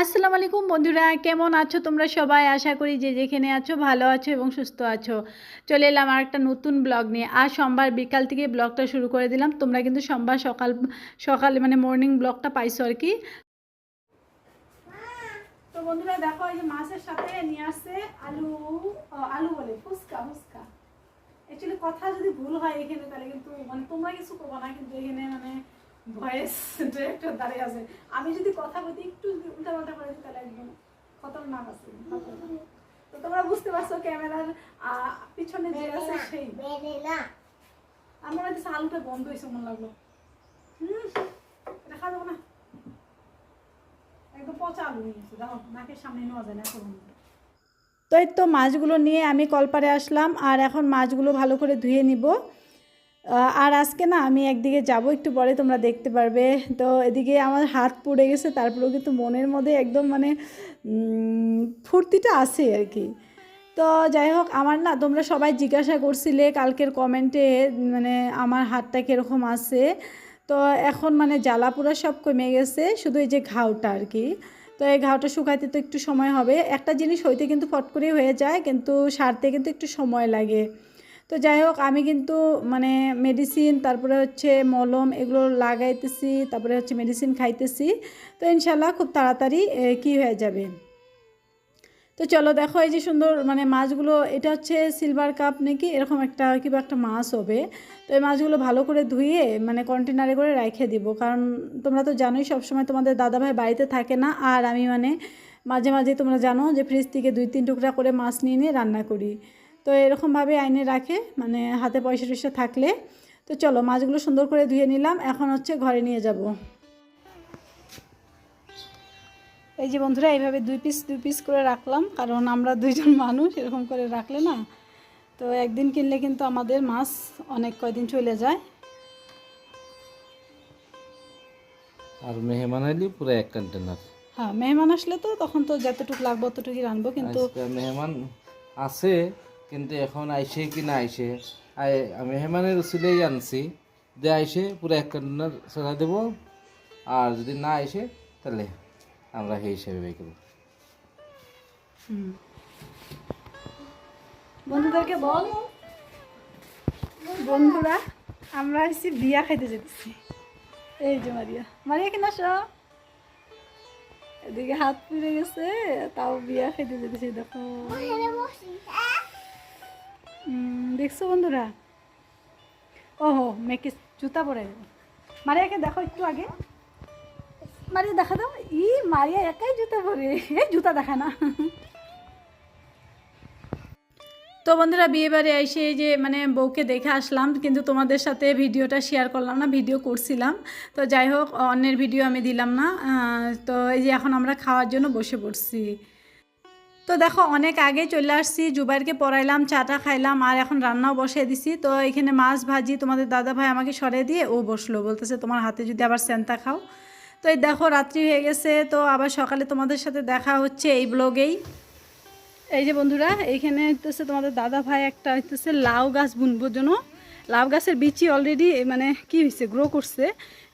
আসসালামু আলাইকুম বন্ধুরা, কেমন আছো তোমরা সবাই? আশা করি যে যেখানে আছো ভালো আছো এবং সুস্থ আছো। চলে এলাম আর একটা নতুন ব্লগ নিয়ে। আর সোমবার বিকাল থেকে ব্লগটা শুরু করে দিলাম। তোমরা কিন্তু সোমবার সকাল, সকালে মানে মর্নিং ব্লগটা পাইছো আর কি। তো বন্ধুরা দেখো, এই যে মাছের সাথে নিয়ে আসছে আলু আলু বলে, ফুচকা ফুচকা। অ্যাকচুয়ালি কথা যদি ভুল হয় এখানে তাহলে কিন্তু মানে তোমরা কিছু করব না কিন্তু এখানে মানে ভয়েস ডিরেক্টর দাঁড়িয়ে আছে। আমি যদি কথা বলতে একটু উল্টা পাল্টা করে দিই তাহলে একদম খতরনাক আছে। তো তোমরা বুঝতে পারছ ক্যামেরার পিছনে যে আছে সেই। আমার কাছে আলুটা বন্ধ হয়েছে মনে লাগল। হুম। এটা খাওয়া যাব না। একদম পচা আলু নিয়েছে দেখো নাকের সামনে নেওয়া যায় না বন্ধ। তো এই তো মাছগুলো নিয়ে আমি কলপারে আসলাম আর এখন মাছগুলো ভালো করে ধুয়ে নিব। আর আজকে না আমি একদিকে যাব, একটু পরে তোমরা দেখতে পারবে। তো এদিকে আমার হাত পুড়ে গেছে, তারপরেও কিন্তু মনের মধ্যে একদম মানে ফুর্তিটা আছে আর কি। তো যাই হোক, আমার না তোমরা সবাই জিজ্ঞাসা করছিলে কালকের কমেন্টে মানে আমার হাতটা কীরকম আছে। তো এখন মানে জ্বালা পোড়া সব কমে গেছে, শুধু এই যে ঘাওটা আর কি। তো এই ঘাওটা শুকাইতে তো একটু সময় হবে। একটা জিনিস হইতে কিন্তু ফট করে হয়ে যায়, কিন্তু সারতে কিন্তু একটু সময় লাগে। তো যাই হোক, আমি কিন্তু মানে মেডিসিন তারপরে হচ্ছে মলম এগুলো লাগাইতেছি, তারপরে হচ্ছে মেডিসিন খাইতেছি। তো ইনশাল্লাহ খুব তাড়াতাড়ি কি হয়ে যাবে? তো চলো দেখো এই যে সুন্দর মানে মাছগুলো, এটা হচ্ছে সিলভার কাপ নাকি? এরকম একটা কিবা একটা মাছ হবে। তো এই মাছগুলো ভালো করে ধুয়ে মানে কন্টেনারে করে রেখে দিব। কারণ তোমরা তো জানোই সবসময় তোমাদের দাদাভাই বাড়িতে থাকে না। আর আমি মানে মাঝে মাঝে তোমরা জানো যে ফ্রিজ থেকে দুই, তিন টুকরা করে মাছ নিয়ে নিয়ে রান্না করি। তো এরকমভাবে আইনে রাখে মানে হাতে পয়সা টয়সা থাকলে। তো চলো মাছগুলো সুন্দর করে ধুয়ে নিলাম। এখন হচ্ছে ঘরে নিয়ে যাব। এই যে বন্ধুরা এইভাবে দুই পিস দুই পিস করে রাখলাম কারণ আমরা দুইজন মানুষ এরকম করে রাখলে না তো একদিন কিনলে কিন্তু আমাদের মাছ অনেক কয়দিন চলে যায়। আর মেহমান আইলি পুরো এক কন্টেনার হ্যাঁ মেহমান আসলে তো তখন তো যতটুকু লাগবে অতটুকুই রানবো কিন্তু মেহমান আছে কিন্তু এখন আইসে কি না আইসে আই- মেহমানের উচিলেই আনছি যে আইসে পুরো এক কন্টেনার চড়া দেবো আর যদি না আইসে তাহলে আমরা সেই হিসেবে বের করব। বন্ধুদেরকে বল। বন্ধুরা, আমরা এসেছি বিয়া খাইতে যেতেছি এই যে মারিয়া। মারিয়া কিনা আসো। এদিকে হাত পুড়ে গেছে, তাও বিয়া খাইতে যেতেছি দেখো। দেখছ বন্ধুরা? ওহো, মেয়েকে জুতা পরে মারিয়াকে দেখো একটু আগে। মারিয়া দেখা দাও। ই মারিয়া একাই জুতা পরে। জুতা দেখা না। তো বন্ধুরা, বিয়ে বাড়ি এসে এই যে মানে বউকে দেখে আসলাম, কিন্তু তোমাদের সাথে ভিডিওটা শেয়ার করলাম না ভিডিও করছিলাম। তো যাই হোক, অন্যের ভিডিও আমি দিলাম না। তো এই যে এখন আমরা খাওয়ার জন্য বসে পড়ছি। তো দেখো, অনেক আগে চলে আসছি, জুবাইরকে পড়াইলাম, চাটা খাইলাম, আর এখন রান্নাও বসিয়ে দিছি। তো এখানে মাছ ভাজি তোমাদের দাদা ভাই আমাকে সরে দিয়ে ও বসল। বলতেছে, তোমার হাতে যদি আবার সেন্তা খাও। তো এই দেখো, রাত্রি হয়ে গেছে, তো আবার সকালে তোমাদের সাথে দেখা হচ্ছে এই ব্লগেই। এই যে বন্ধুরা, এইখানে হইতেছে তোমাদের দাদা ভাই একটা হইতেছে লাউ গাছ বুনবোর জন্য। লাউ গাছের বিচি অলরেডি মানে কি হয়েছে গ্রো করছে।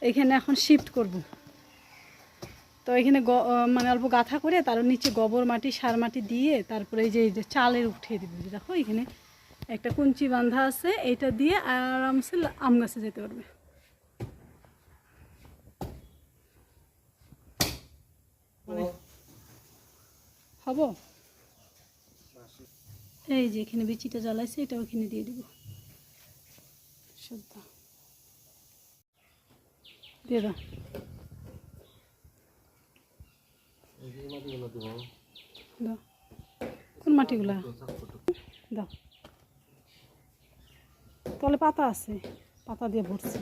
এইখানে এখন শিফট করব। তো এখানে মানে অল্প গাথা করে তার নিচে গোবর মাটি, সার মাটি দিয়ে তারপরে এই যে এই যে চালের উঠিয়ে দিব। দেখো, এখানে একটা কুঞ্চি বাঁধা আছে, এইটা দিয়ে আরামসে আম গাছে যেতে পারবে। হব? এই যে এখানে বিচিটা জ্বালাইছে এটা ওখানে দিয়ে দিব। সব দিয়ে দাও। দাও। কোন মাটিগুলা? দাও। তলে পাতা আছে পাতা দিয়ে ভরছে।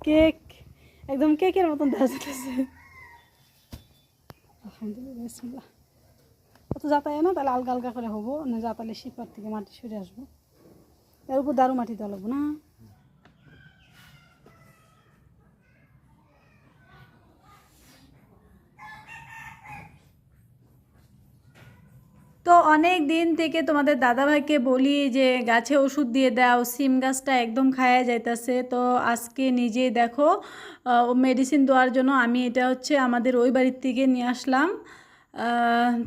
কেক একদম কেকের মতন দেখা যেতেছে আলহামদুলিল্লাহ, বিসমিল্লাহ। অত যাতায় না, তাহলে আলগা আলগা করে হব, না যাতালে শিপার থেকে মাটি সরে আসব। এর উপর দারু মাটি দেওয়া লাগবো না। অনেক দিন থেকে তোমাদের দাদাভাইকে বলি যে, গাছে ওষুধ দিয়ে দাও, সিম গাছটা একদম খায়া যাইতেছে। তো আজকে নিজে দেখো মেডিসিন দেওয়ার জন্য আমি এটা হচ্ছে আমাদের ওই বাড়ির থেকে নিয়ে আসলাম।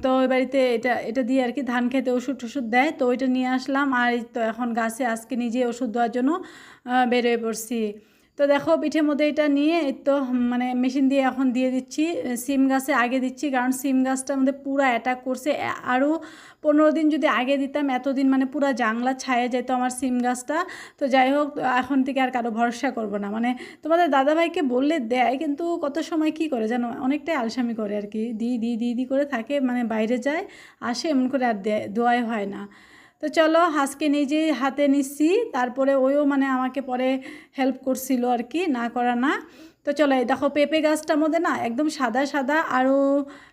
তো ওই বাড়িতে এটা এটা দিয়ে আর কি ধান খেতে ওষুধ টষুধ দেয়। তো ওইটা নিয়ে আসলাম। আর তো এখন গাছে আজকে নিজে ওষুধ দেওয়ার জন্য বেরোয় পড়ছি। তো দেখো, পিঠের মধ্যে এটা নিয়ে তো মানে মেশিন দিয়ে এখন দিয়ে দিচ্ছি সিম গাছে আগে দিচ্ছি, কারণ সিম গাছটার মধ্যে পুরো অ্যাটাক করছে। আরও পনেরো দিন যদি আগে দিতাম, এতদিন মানে পুরো জাংলা ছায়ে যেত আমার সিম গাছটা। তো যাই হোক, এখন থেকে আর কারও ভরসা করব না। মানে তোমাদের দাদাভাইকে বললে দেয়, কিন্তু কত সময় কি করে জানো? অনেকটাই আলসামি করে আর কি। দি দি দি দি করে থাকে মানে বাইরে যায়, আসে, এমন করে আর দেয় দোয়াই হয় না। তো চলো হাঁসকে নিজেই হাতে নিচ্ছি, তারপরে ওইও মানে আমাকে পরে হেল্প করছিল আর কি, না করা না। তো চলো এই দেখো পেঁপে গাছটার মধ্যে না একদম সাদা সাদা আরও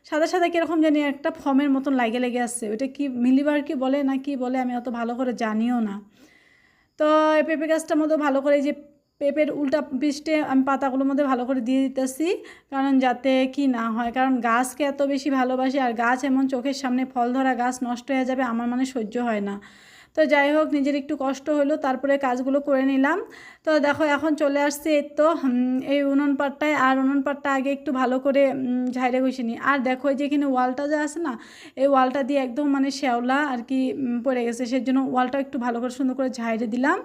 সাদা সাদা কীরকম জানি একটা ফমের মতন লাগে লেগে আসছে। ওইটা কি মিলিবার কি বলে না কি বলে আমি অত ভালো করে জানিও না। তো এই পেঁপে গাছটার মধ্যে ভালো করে যে পেঁপের উল্টা পৃষ্ঠে আমি পাতাগুলোর মধ্যে ভালো করে দিয়ে দিতেছি, কারণ যাতে কি না হয়। কারণ গাছকে এত বেশি ভালোবাসি, আর গাছ এমন চোখের সামনে ফল ধরা গাছ নষ্ট হয়ে যাবে, আমার মানে সহ্য হয় না। তো যাই হোক, নিজের একটু কষ্ট হলো, তারপরে কাজগুলো করে নিলাম। তো দেখো, এখন চলে আসছে এর তো এই উনুন পাটটায়। আর উনুন পাটটা আগে একটু ভালো করে ঝাইরে ঘষে নিই। আর দেখো, এই যে এখানে ওয়ালটা যে আছে না, এই ওয়ালটা দিয়ে একদম মানে শ্যাওলা আর কি পড়ে গেছে। সেই জন্য ওয়ালটা একটু ভালো করে সুন্দর করে ঝাইরে দিলাম।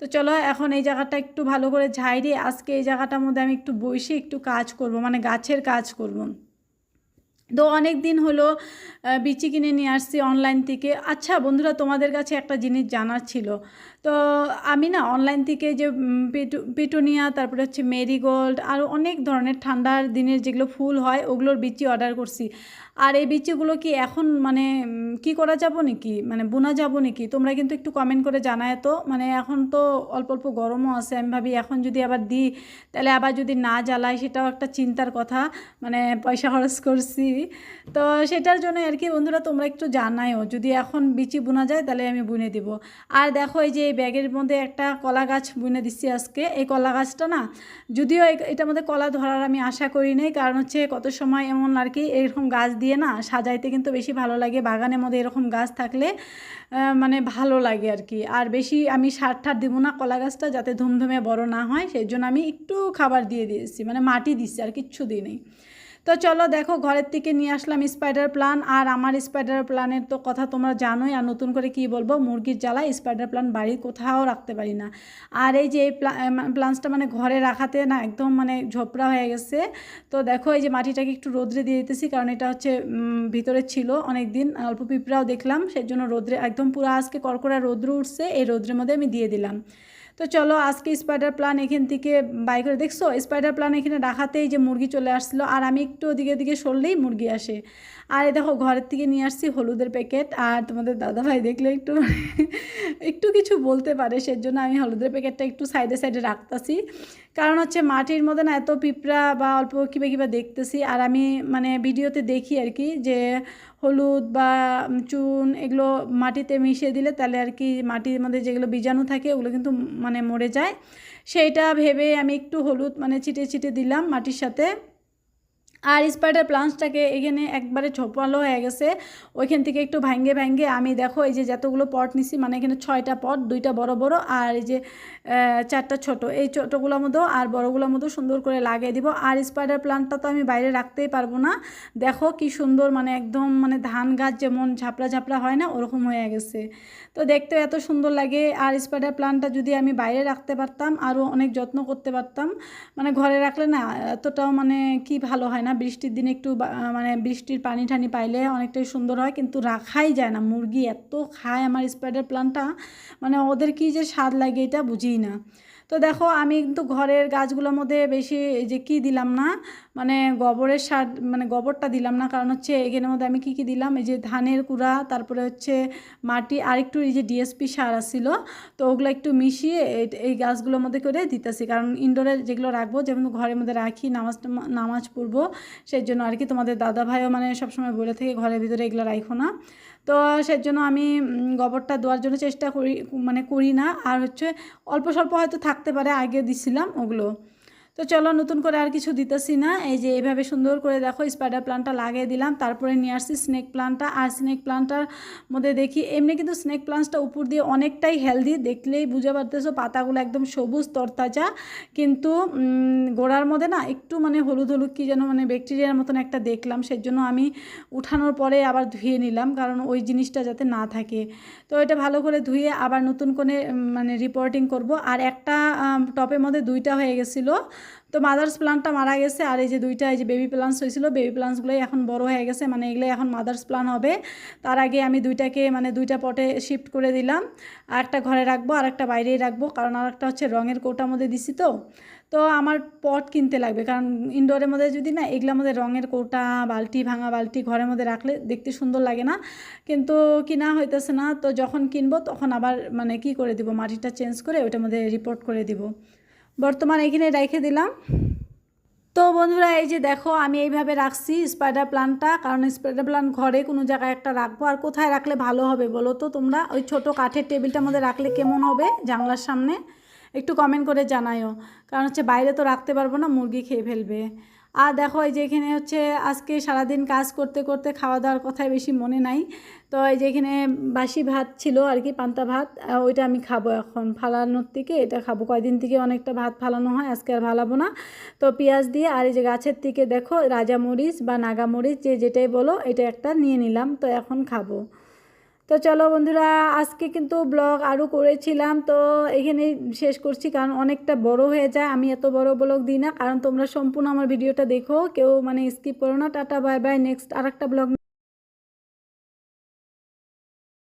তো চলো, এখন এই জায়গাটা একটু ভালো করে ঝাইরে, আজকে এই জায়গাটার মধ্যে আমি একটু বসে একটু কাজ করব মানে গাছের কাজ করব। তো অনেক দিন হলো বিচি কিনে নিয়ে আসছি অনলাইন থেকে। আচ্ছা বন্ধুরা, তোমাদের কাছে একটা জিনিস জানার ছিল। তো আমি না অনলাইন থেকে যে উম, পেটু তারপরে হচ্ছে মেরিগোল্ড আর অনেক ধরনের ঠান্ডার দিনের যেগুলো ফুল হয় ওগুলোর বিচি অর্ডার করছি। আর এই বিচিগুলো কি এখন মানে কি করা যাব নাকি? মানে বোনা যাব নাকি? তোমরা কিন্তু একটু কমেন্ট করে জানায় তো। মানে এখন তো অল্প অল্প গরমও আছে আমি ভাবি এখন যদি আবার দিই তাহলে আবার যদি না জ্বালাই সেটাও একটা চিন্তার কথা। মানে পয়সা খরচ করছি। তো সেটার জন্য আর কি বন্ধুরা তোমরা একটু জানাইও যদি এখন বিচি বোনা যায় তাহলে আমি বুনে দিব। আর দেখো এই যে ব্যাগের মধ্যে একটা কলা গাছ বুনে দিচ্ছি আজকে। এই কলা গাছটা না, যদিও এটার মধ্যে কলা ধরার আমি আশা করি নাই, কারণ হচ্ছে কত সময় এমন আর কি এরকম গাছ দিয়ে না সাজাইতে কিন্তু বেশি ভালো লাগে, বাগানের মধ্যে এরকম গাছ থাকলে মানে ভালো লাগে আর কি। আর বেশি আমি সার ঠার দেবো না কলা গাছটা যাতে ধুমধুমে বড় না হয়, সেই জন্য আমি একটু খাবার দিয়ে দিয়েছি মানে মাটি দিচ্ছি আর কিচ্ছু দিই নেই। তো চলো দেখো, ঘরের থেকে নিয়ে আসলাম স্পাইডার প্লান আর আমার স্পাইডার প্লানের তো কথা তোমরা জানোই, আর নতুন করে কি বলব, মুরগির জ্বালায় স্পাইডার প্লান বাড়ির কোথাও রাখতে পারি না। আর এই যে এই প্লান্টসটা মানে ঘরে রাখাতে না একদম মানে ঝোপড়া হয়ে গেছে। তো দেখো, এই যে মাটিটাকে একটু রোদ্রে দিয়ে দিতেছি, কারণ এটা হচ্ছে ভিতরে ছিল অনেক দিন অল্প পিঁপড়াও দেখলাম সেই জন্য রোদ্রে একদম পুরো আজকে কড়কড়া রোদ্র উঠছে, এই রোদ্রের মধ্যে আমি দিয়ে দিলাম। তো চলো আজকে স্পাইডার প্লান এখান থেকে বাই করে দেখছ? স্পাইডার প্লান এখানে রাখাতেই যে মুরগি চলে আসছিল আর আমি একটু ওদিকে দিকে সরলেই মুরগি আসে। আর এই দেখো ঘরের থেকে নিয়ে আসছি হলুদের প্যাকেট আর তোমাদের দাদাভাই দেখলে একটু একটু কিছু বলতে পারে, সেজন্য আমি হলুদের প্যাকেটটা একটু সাইডে সাইডে রাখতাছি। কারণ হচ্ছে মাটির মধ্যে না এত পিঁপড়া বা অল্প কিবা কিবা দেখতেছি, আর আমি মানে ভিডিওতে দেখি আর কি যে হলুদ বা চুন এগুলো মাটিতে মিশিয়ে দিলে তাহলে আর কি মাটির মধ্যে যেগুলো বীজাণু থাকে ওগুলো কিন্তু মানে মরে যায়। সেইটা ভেবে আমি একটু হলুদ মানে ছিটে ছিটে দিলাম মাটির সাথে। আর স্পাইডার প্লান্টসটাকে এখানে একবারে ছোপালো হয়ে গেছে। ওইখান থেকে একটু ভাঙ্গে ভাঙ্গে আমি দেখো এই যে যতগুলো পট নিছি মানে এখানে ছয়টা পট দুইটা বড় বড় আর এই যে চারটা ছোট। এই ছোটোগুলোর মধ্যেও আর বড়গুলোর মধ্যেও সুন্দর করে লাগিয়ে দিব। আর স্পাইডার প্লান্টটা তো আমি বাইরে রাখতেই পারব না। দেখো কি সুন্দর মানে একদম মানে ধান গাছ যেমন ঝাপড়া ঝাপড়া হয় না, ওরকম হয়ে গেছে। তো দেখতে এত সুন্দর লাগে। আর স্পাইডার প্লান্টটা যদি আমি বাইরে রাখতে পারতাম, আরও অনেক যত্ন করতে পারতাম। মানে ঘরে রাখলে না, এতটাও মানে কি ভালো হয় না। বৃষ্টির দিনে একটু মানে বৃষ্টির পানি ঠানি পাইলে অনেকটাই সুন্দর হয়, কিন্তু রাখাই যায় না। মুরগি এত খায় আমার স্পাইডার প্লান্টটা মানে ওদের কি যে স্বাদ লাগে এটা বুঝি না। তো দেখো, আমি কিন্তু ঘরের গাছগুলোর মধ্যে বেশি যে কি দিলাম না মানে গোবরের সার মানে গোবরটা দিলাম না, কারণ হচ্ছে এখানের মধ্যে আমি কি কি দিলাম, এই যে ধানের কুড়া, তারপরে হচ্ছে মাটি আর একটু এই যে ডিএসপি সার আসছিল, তো ওগুলো একটু মিশিয়ে এই গাছগুলোর মধ্যে করে দিতেছি। কারণ ইনডোরে যেগুলো রাখব, যেমন ঘরের মধ্যে রাখি, নামাজ নামাজ পড়ব, সেই জন্য আর কি তোমাদের দাদা ভাইও মানে সবসময় বলে থেকে, ঘরের ভিতরে এগুলো রাখো না। তো সেই জন্য আমি গোবরটা দেওয়ার জন্য চেষ্টা করি মানে করি না। আর হচ্ছে অল্প স্বল্প হয়তো থাকতে পারে, আগে দিছিলাম ওগুলো। তো চলো নতুন করে আর কিছু দিতেছি না। এই যে এইভাবে সুন্দর করে দেখো স্পাইডার প্লান্টটা লাগিয়ে দিলাম, তারপরে নিয়ে আসছি স্নেক প্লান্টটা আর স্নেক প্লান্টটার মধ্যে দেখি, এমনি কিন্তু স্নেক প্লান্টসটা উপর দিয়ে অনেকটাই হেলদি দেখলেই বুঝে পারতেছো পাতাগুলো একদম সবুজ তরতাজা। কিন্তু গোড়ার মধ্যে না একটু মানে হলুদ হলুদ কী যেন মানে ব্যাকটেরিয়ার মতন একটা দেখলাম সেই জন্য আমি উঠানোর পরে আবার ধুয়ে নিলাম, কারণ ওই জিনিসটা যাতে না থাকে। তো এটা ভালো করে ধুয়ে আবার নতুন করে মানে রিপোর্টিং করব। আর একটা টপের মধ্যে দুইটা হয়ে গেছিল। তো মাদার্স প্লান্টটা মারা গেছে, আর এই যে দুইটা, এই যে বেবি প্লান্টস হয়েছিল বেবি প্লান্টসগুলোই এখন বড় হয়ে গেছে মানে এগুলো এখন মাদার্স প্লান্ট হবে। তার আগে আমি দুইটাকে মানে দুইটা পটে শিফট করে দিলাম, আর একটা ঘরে রাখব, আর একটা বাইরেই রাখব, কারণ আর একটা হচ্ছে রঙের কৌটার মধ্যে দিছি তো। তো আমার পট কিনতে লাগবে, কারণ ইনডোরের মধ্যে যদি না, এগুলোর মধ্যে রঙের কৌটা বালতি ভাঙা বালতি ঘরের মধ্যে রাখলে দেখতে সুন্দর লাগে না। কিন্তু কিনা হইতেছে না, তো যখন কিনবো, তখন আবার মানে কি করে দিব, মাটিটা চেঞ্জ করে ওইটার মধ্যে রিপোর্ট করে দিব। বর্তমান এখানে রেখে দিলাম। তো বন্ধুরা, এই যে দেখো, আমি এইভাবে রাখছি স্পাইডার প্লান্টটা কারণ স্পাইডার প্লান্ট ঘরে কোনো জায়গায় একটা রাখব। আর কোথায় রাখলে ভালো হবে বলো তো তোমরা? ওই ছোট কাঠের টেবিলটার মধ্যে রাখলে কেমন হবে জানলার সামনে? একটু কমেন্ট করে জানায়ও। কারণ হচ্ছে বাইরে তো রাখতে পারব না, মুরগি খেয়ে ফেলবে। আর দেখো এই যে এখানে হচ্ছে আজকে সারাদিন কাজ করতে করতে খাওয়া দাওয়ার কথাই বেশি মনে নাই। তো এই যে এখানে বাসি ভাত ছিল আর কি, পান্তা ভাত ওইটা আমি খাব এখন। ফালানোর থেকে এটা খাব। কয়দিন থেকে অনেকটা ভাত ফালানো হয়, আজকে আর ফালাবো না। তো পেঁয়াজ দিয়ে আর এই যে গাছের থেকে দেখো রাজা মরিচ বা নাগা মরিচ যে যেটাই বলো, এটা একটা নিয়ে নিলাম। তো এখন খাব। তো চলো বন্ধুরা, আজকে কিন্তু ব্লগ আরও করেছিলাম, তো এখানেই শেষ করছি কারণ অনেকটা বড় হয়ে যায়। আমি এত বড় ব্লগ দিই না, কারণ তোমরা সম্পূর্ণ আমার ভিডিওটা দেখো, কেউ মানে স্কিপ করো না। টাটা বাই বাই নেক্সট আর একটা ব্লগ